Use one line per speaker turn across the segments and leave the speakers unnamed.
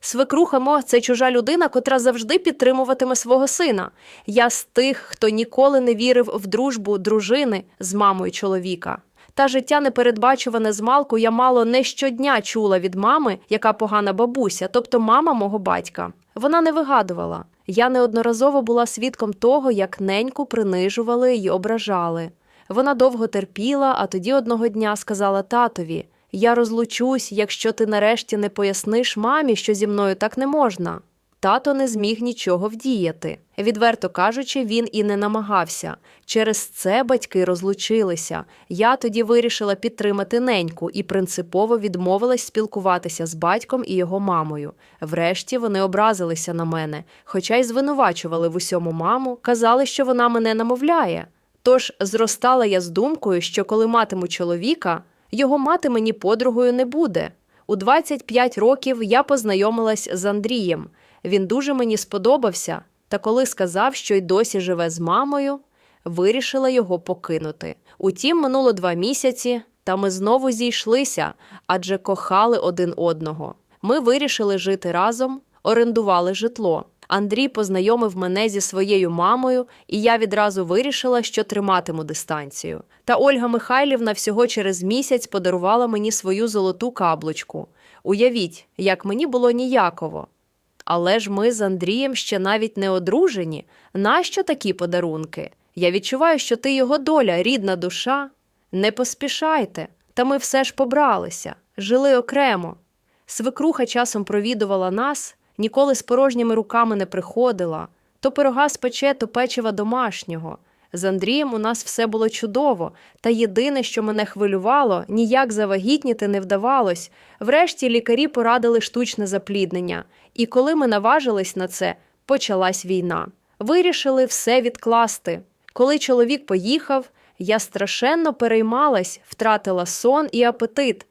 Свекруха мо це чужа людина, котра завжди підтримуватиме свого сина. Я з тих, хто ніколи не вірив в дружбу дружини з мамою чоловіка. Та життя непередбачуване з малку я мало не щодня чула від мами, яка погана бабуся, тобто мама мого батька. Вона не вигадувала. Я неодноразово була свідком того, як неньку принижували й ображали. Вона довго терпіла, а тоді одного дня сказала татові: Я розлучусь, якщо ти нарешті не поясниш мамі, що зі мною так не можна. Тато не зміг нічого вдіяти. Відверто кажучи, він і не намагався. Через це батьки розлучилися. Я тоді вирішила підтримати неньку і принципово відмовилась спілкуватися з батьком і його мамою. Врешті вони образилися на мене, хоча й звинувачували в усьому маму, казали, що вона мене намовляє. Тож зростала я з думкою, що коли матиму чоловіка, його мати мені подругою не буде. У 25 років я познайомилась з Андрієм. Він дуже мені сподобався, та коли сказав, що й досі живе з мамою, вирішила його покинути. Утім, минуло два місяці, та ми знову зійшлися, адже кохали один одного. Ми вирішили жити разом, орендували житло. Андрій познайомив мене зі своєю мамою, і я відразу вирішила, що триматиму дистанцію. Та Ольга Михайлівна всього через місяць подарувала мені свою золоту каблучку. Уявіть, як мені було ніяково. Але ж ми з Андрієм ще навіть не одружені. Нащо такі подарунки? Я відчуваю, що ти його доля, рідна душа. Не поспішайте. Та ми все ж побралися, жили окремо. Свекруха часом провідувала нас, ніколи з порожніми руками не приходила. То пирога спече, то печива домашнього. З Андрієм у нас все було чудово, та єдине, що мене хвилювало, ніяк завагітніти не вдавалось. Врешті лікарі порадили штучне запліднення. І коли ми наважились на це, почалась війна. Вирішили все відкласти. Коли чоловік поїхав, я страшенно переймалась, втратила сон і апетит.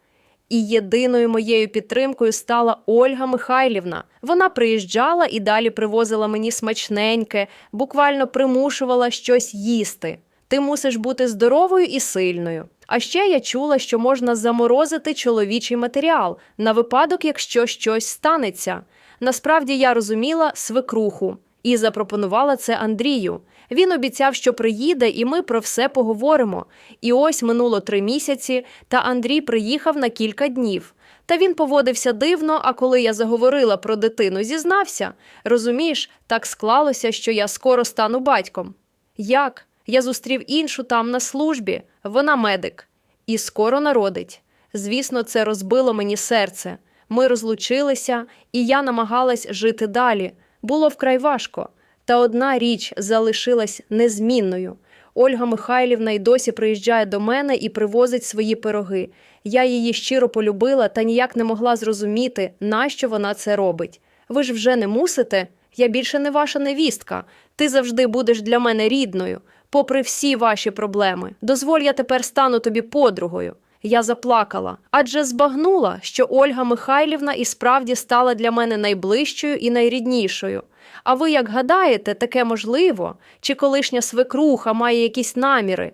І єдиною моєю підтримкою стала Ольга Михайлівна. Вона приїжджала і далі привозила мені смачненьке, буквально примушувала щось їсти. Ти мусиш бути здоровою і сильною. А ще я чула, що можна заморозити чоловічий матеріал на випадок, якщо щось станеться. Насправді я розуміла свекруху і запропонувала це Андрію. Він обіцяв, що приїде, і ми про все поговоримо. І ось минуло три місяці, та Андрій приїхав на кілька днів. Та він поводився дивно, а коли я заговорила про дитину, зізнався. Розумієш, так склалося, що я скоро стану батьком. Як? Я зустрів іншу там на службі, вона медик, і скоро народить. Звісно, це розбило мені серце. Ми розлучилися, і я намагалась жити далі. Було вкрай важко. Та одна річ залишилась незмінною. Ольга Михайлівна й досі приїжджає до мене і привозить свої пироги. Я її щиро полюбила та ніяк не могла зрозуміти, нащо вона це робить. Ви ж вже не мусите? Я більше не ваша невістка. Ти завжди будеш для мене рідною, попри всі ваші проблеми. Дозволь, я тепер стану тобі подругою. Я заплакала, адже збагнула, що Ольга Михайлівна і справді стала для мене найближчою і найріднішою. А ви як гадаєте, таке можливо? Чи колишня свекруха має якісь наміри?